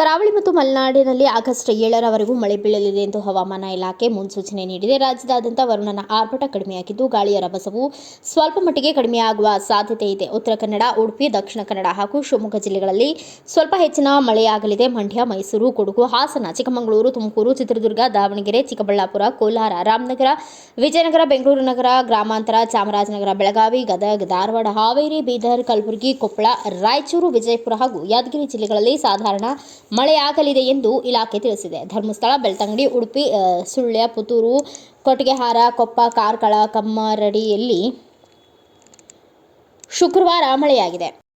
ಕರಾವಳಿ ಮತ್ತು ಮಲೆನಾಡಿನಲ್ಲಿ ಆಗಸ್ಟ್ ಏಳರವರೆಗೂ ಮಳೆ ಬೀಳಲಿದೆ ಎಂದು ಹವಾಮಾನ ಇಲಾಖೆ ಮುನ್ಸೂಚನೆ ನೀಡಿದೆ. ರಾಜ್ಯದಾದ್ಯಂತ ವರುಣನ ಆರ್ಭಟ ಕಡಿಮೆಯಾಗಿದ್ದು, ಗಾಳಿಯ ರಭಸವು ಸ್ವಲ್ಪ ಮಟ್ಟಿಗೆ ಕಡಿಮೆಯಾಗುವ ಸಾಧ್ಯತೆ ಇದೆ. ಉತ್ತರ ಕನ್ನಡ, ಉಡುಪಿ, ದಕ್ಷಿಣ ಕನ್ನಡ ಹಾಗೂ ಶಿವಮೊಗ್ಗ ಜಿಲ್ಲೆಗಳಲ್ಲಿ ಸ್ವಲ್ಪ ಹೆಚ್ಚಿನ ಮಳೆಯಾಗಲಿದೆ. ಮಂಡ್ಯ, ಮೈಸೂರು, ಕೊಡಗು, ಹಾಸನ, ಚಿಕ್ಕಮಗಳೂರು, ತುಮಕೂರು, ಚಿತ್ರದುರ್ಗ, ದಾವಣಗೆರೆ, ಚಿಕ್ಕಬಳ್ಳಾಪುರ, ಕೋಲಾರ, ರಾಮನಗರ, ವಿಜಯನಗರ, ಬೆಂಗಳೂರು ನಗರ, ಗ್ರಾಮಾಂತರ, ಚಾಮರಾಜನಗರ, ಬೆಳಗಾವಿ, ಗದಗ, ಧಾರವಾಡ, ಹಾವೇರಿ, ಬೀದರ್, ಕಲಬುರಗಿ, ಕೊಪ್ಪಳ, ರಾಯಚೂರು, ವಿಜಯಪುರ ಹಾಗೂ ಯಾದಗಿರಿ ಜಿಲ್ಲೆಗಳಲ್ಲಿ ಸಾಧಾರಣ ಮಳೆಯಾಗಲಿದೆ ಎಂದು ಇಲಾಖೆ ತಿಳಿಸಿದೆ. ಧರ್ಮಸ್ಥಳ, ಬೆಳ್ತಂಗಡಿ, ಉಡುಪಿ ಸುಳ್ಯ, ಪುತ್ತೂರು ಕೊಟ್ಟಿಗೆಹಾರ ಕೊಪ್ಪ, ಕಾರ್ಕಳ, ಕಮ್ಮರಡಿಯಲ್ಲಿ ಶುಕ್ರವಾರ ಮಳೆಯಾಗಿದೆ.